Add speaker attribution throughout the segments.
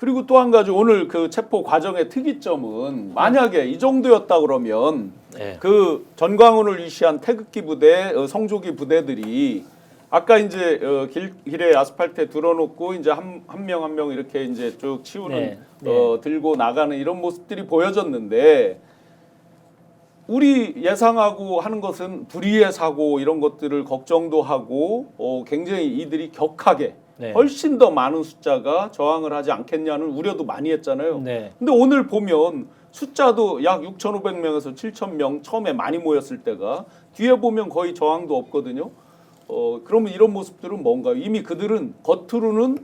Speaker 1: 그리고 또 한 가지 오늘 그 체포 과정의 특이점은 만약에 이 정도였다 그러면
Speaker 2: 네.
Speaker 1: 그 전광훈을 위시한 태극기 부대, 어, 성조기 부대들이 아까 이제 어, 길, 길에 아스팔트에 들어놓고 이제 한 한 명 한 명 이렇게 이제 쭉 치우는
Speaker 2: 네, 네.
Speaker 1: 어, 들고 나가는 이런 모습들이 보여졌는데 우리 예상하고 하는 것은 불의의 사고 이런 것들을 걱정도 하고 어, 굉장히 이들이 격하게
Speaker 2: 네.
Speaker 1: 훨씬 더 많은 숫자가 저항을 하지 않겠냐는 우려도 많이 했잖아요.
Speaker 2: 네.
Speaker 1: 근데 오늘 보면 숫자도 약 6,500명에서 7,000명 처음에 많이 모였을 때가 뒤에 보면 거의 저항도 없거든요. 어 그러면 이런 모습들은 뭔가요? 이미 그들은 겉으로는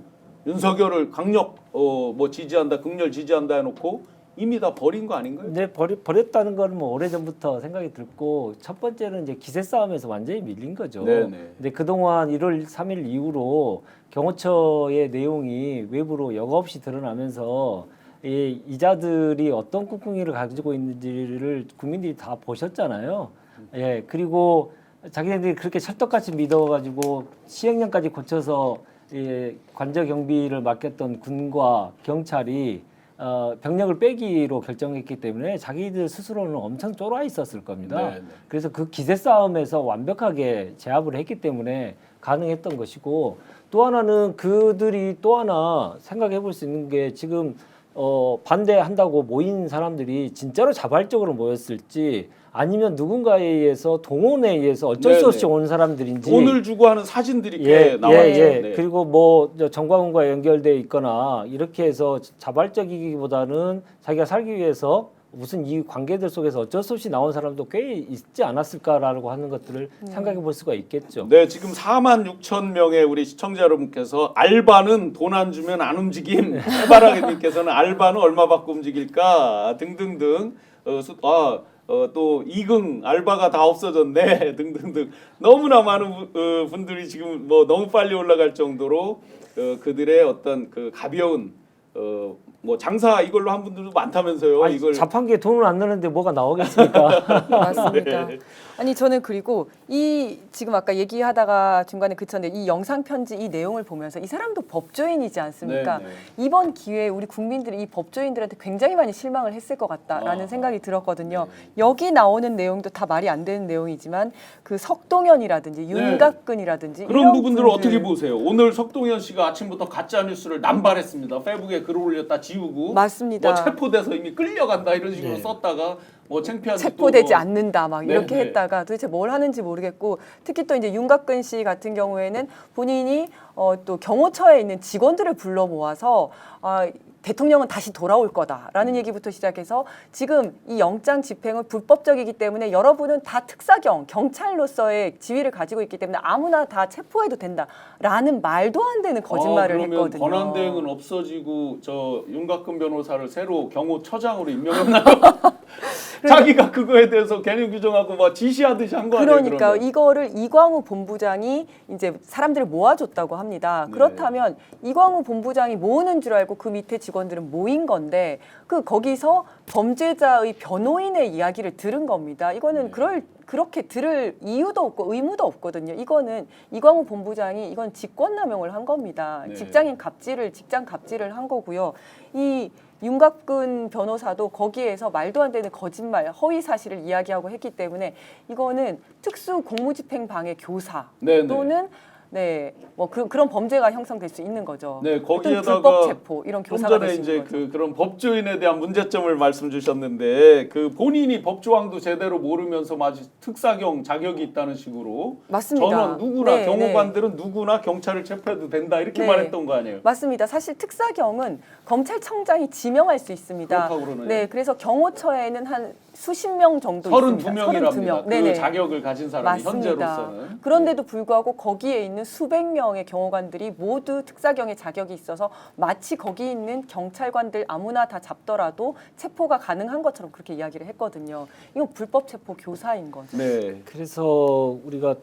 Speaker 1: 윤석열을 강력 어 뭐 지지한다, 극렬 지지한다 해놓고 이미 다 버린 거 아닌가요?
Speaker 2: 근데 버리, 버렸다는 거는 뭐 오래전부터 생각이 들고 첫 번째는 이제 기세 싸움에서 완전히 밀린 거죠.
Speaker 1: 네네.
Speaker 2: 근데 그동안 1월 3일 이후로 경호처의 내용이 외부로 여과 없이 드러나면서 이 이자들이 어떤 꿍꿍이를 가지고 있는지를 국민들이 다 보셨잖아요. 예, 그리고 자기네들이 그렇게 찰떡같이 믿어가지고 시행령까지 고쳐서 예, 관저 경비를 맡겼던 군과 경찰이 어, 병력을 빼기로 결정했기 때문에 자기들 스스로는 엄청 쫄아 있었을 겁니다.
Speaker 1: 네, 네.
Speaker 2: 그래서 그 기세 싸움에서 완벽하게 제압을 했기 때문에 가능했던 것이고 또 하나는 그들이 또 하나 생각해 볼 수 있는 게 지금 어, 반대한다고 모인 사람들이 진짜로 자발적으로 모였을지 아니면 누군가에 의해서 동원에 의해서 어쩔 수
Speaker 1: 네네.
Speaker 2: 없이 온 사람들인지
Speaker 1: 돈을 주고 하는 사진들이 꽤
Speaker 2: 예,
Speaker 1: 나와요.
Speaker 2: 예, 예.
Speaker 1: 네.
Speaker 2: 그리고 뭐저 정광훈과 연결돼 있거나 이렇게 해서 자발적이기보다는 자기가 살기 위해서 무슨 이 관계들 속에서 어쩔 수 없이 나온 사람도 꽤 있지 않았을까라고 하는 것들을 생각해 볼 수가 있겠죠.
Speaker 1: 네, 지금 4만 6천 명의 우리 시청자 여러분께서 알바는 돈 안 주면 안 움직임. 해바라기님께서는 알바는 얼마 받고 움직일까 등등등. 어, 수, 아, 어, 또 이긍 알바가 다 없어졌네 등등등. 너무나 많은 부- 어, 분들이 지금 뭐 너무 빨리 올라갈 정도로 어, 그들의 어떤 그 가벼운 어, 뭐 장사 이걸로 한 분들도 많다면서요.
Speaker 2: 아니,
Speaker 1: 이걸
Speaker 2: 자판기에 돈을 안 넣는데 뭐가 나오겠습니까?
Speaker 3: 맞습니다.
Speaker 1: 네.
Speaker 3: 아니 저는 그리고 이 지금 아까 얘기하다가 중간에 그쳤는데 이 영상 편지 이 내용을 보면서 이 사람도 법조인이지 않습니까?
Speaker 1: 네, 네.
Speaker 3: 이번 기회에 우리 국민들이 이 법조인들한테 굉장히 많이 실망을 했을 것 같다라는
Speaker 1: 아,
Speaker 3: 생각이 들었거든요.
Speaker 1: 네.
Speaker 3: 여기 나오는 내용도 다 말이 안 되는 내용이지만 그 석동현이라든지 윤갑근이라든지
Speaker 1: 그런
Speaker 3: 이런
Speaker 1: 부분들을
Speaker 3: 분들
Speaker 1: 어떻게 보세요? 오늘 석동현 씨가 아침부터 가짜 뉴스를 남발했습니다. 페북에 글을 올렸다 지 우고
Speaker 3: 맞습니다.
Speaker 1: 뭐 체포돼서 이미 끌려간다 이런 식으로
Speaker 2: 네.
Speaker 1: 썼다가 뭐 창피한
Speaker 3: 체포되지
Speaker 1: 뭐
Speaker 3: 않는다 막
Speaker 1: 네,
Speaker 3: 이렇게
Speaker 1: 네.
Speaker 3: 했다가 도대체 뭘 하는지 모르겠고 특히 또 이제 윤곽근 씨 같은 경우에는 본인이 어, 또 경호처에 있는 직원들을 불러 모아서 아, 대통령은 다시 돌아올 거다라는
Speaker 1: 음. 얘기부터
Speaker 3: 시작해서 지금 이 영장 집행은 불법적이기 때문에 여러분은 다 특사경 경찰로서의 지위를 가지고 있기 때문에 아무나 다 체포해도 된다라는 말도 안 되는 거짓말을
Speaker 1: 아, 그러면
Speaker 3: 했거든요.
Speaker 1: 권한 대행은 없어지고 저 윤곽근 변호사를 새로 경호처장으로 임명했나요? 자기가 그거에 대해서 개념 규정하고 막 지시하듯이 한 거 아니에요?
Speaker 3: 그러니까
Speaker 1: 그러면?
Speaker 3: 이거를 이광우 본부장이 이제 사람들을 모아줬다고 합니다.
Speaker 1: 네.
Speaker 3: 그렇다면 이광우 본부장이 모으는 줄 알고 그 밑에 직원 들은 모인 건데 그 거기서 범죄자의 변호인의 이야기를 들은 겁니다. 이거는
Speaker 1: 네.
Speaker 3: 그럴 그렇게 들을 이유도 없고 의무도 없거든요. 이거는 이광우 본부장이 이건 직권남용을 한 겁니다.
Speaker 1: 네.
Speaker 3: 직장인 갑질을 직장 갑질을 한 거고요. 이 윤갑근 변호사도 거기에서 말도 안 되는 거짓말, 허위 사실을 이야기하고 했기 때문에 이거는 특수 공무집행방해 교사
Speaker 1: 네, 네.
Speaker 3: 또는 네, 뭐 그, 그런 범죄가 형성될 수 있는 거죠.
Speaker 1: 네, 거기에다가
Speaker 3: 불법 체포 이런
Speaker 1: 좀
Speaker 3: 교사가
Speaker 1: 전에
Speaker 3: 될수
Speaker 1: 이제
Speaker 3: 있는 거죠.
Speaker 1: 그 그런 법조인에 대한 문제점을 말씀 주셨는데 그 본인이 법조항도 제대로 모르면서 마치 특사경 자격이 있다는 식으로
Speaker 3: 맞습니다.
Speaker 1: 저는 누구나
Speaker 3: 네,
Speaker 1: 경호관들은 누구나 경찰을 체포해도 된다 이렇게
Speaker 3: 네.
Speaker 1: 말했던 거 아니에요?
Speaker 3: 맞습니다. 사실 특사경은 검찰청장이 지명할 수 있습니다.
Speaker 1: 그렇다고 그러네요.
Speaker 3: 네, 그래서 경호처에는 한 수십 명 정도
Speaker 1: 32명이랍니다.
Speaker 3: 있습니다.
Speaker 1: 그
Speaker 3: 네네.
Speaker 1: 자격을 가진 사람이
Speaker 3: 맞습니다.
Speaker 1: 현재로서는.
Speaker 3: 그런데도 불구하고 거기에 있는 수백 명의 경호관들이 모두 특사경의 자격이 있어서 마치 거기 있는 경찰관들 아무나 다 잡더라도 체포가 가능한 것처럼 그렇게 이야기를 했거든요. 이건 불법 체포 교사인 거죠.
Speaker 1: 네.
Speaker 2: 그래서 우리가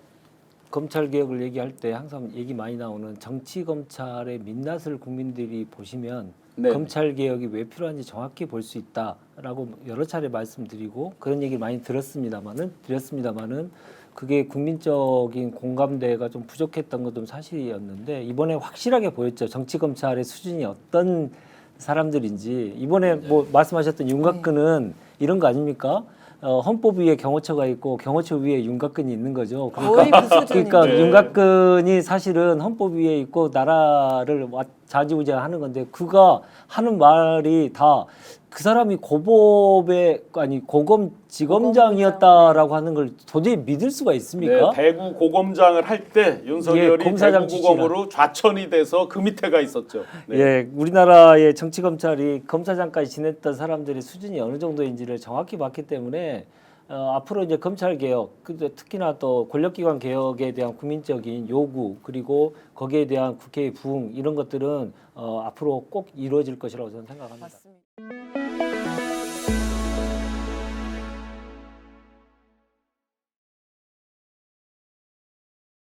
Speaker 2: 검찰 개혁을 얘기할 때 항상 얘기 많이 나오는 정치 검찰의 민낯을 국민들이 보시면
Speaker 1: 네.
Speaker 2: 검찰 개혁이 왜 필요한지 정확히 볼 수 있다라고 여러 차례 말씀드리고 그런 얘기를 많이 들었습니다만은 드렸습니다만은 그게 국민적인 공감대가 좀 부족했던 것도 사실이었는데 이번에 확실하게 보였죠 정치 검찰의 수준이 어떤 사람들인지 이번에 뭐 말씀하셨던 윤곽근은 이런 거 아닙니까? 어, 헌법 위에 경호처가 있고 경호처 위에 윤곽근이 있는 거죠.
Speaker 3: 거의 그.
Speaker 2: 그러니까
Speaker 1: 네.
Speaker 2: 윤곽근이 사실은 헌법 위에 있고 나라를 와- 좌지우지하는 건데 그가 하는 말이 다 그 사람이 고법의 아니 고검 지검장이었다라고 하는 걸 도저히 믿을 수가 있습니까?
Speaker 1: 네, 대구 고검장을 할 때 윤석열이
Speaker 2: 예, 검사장
Speaker 1: 대구 고검으로 좌천이 돼서 그 밑에가 있었죠. 네.
Speaker 2: 예, 우리나라의 정치 검찰이 검사장까지 지냈던 사람들의 수준이 어느 정도인지를 정확히 봤기 때문에 어, 앞으로 이제 검찰 개혁, 특히나 또 권력기관 개혁에 대한 국민적인 요구 그리고 거기에 대한 국회의 부응 이런 것들은 어, 앞으로 꼭 이루어질 것이라고 저는 생각합니다.
Speaker 3: 맞습니다.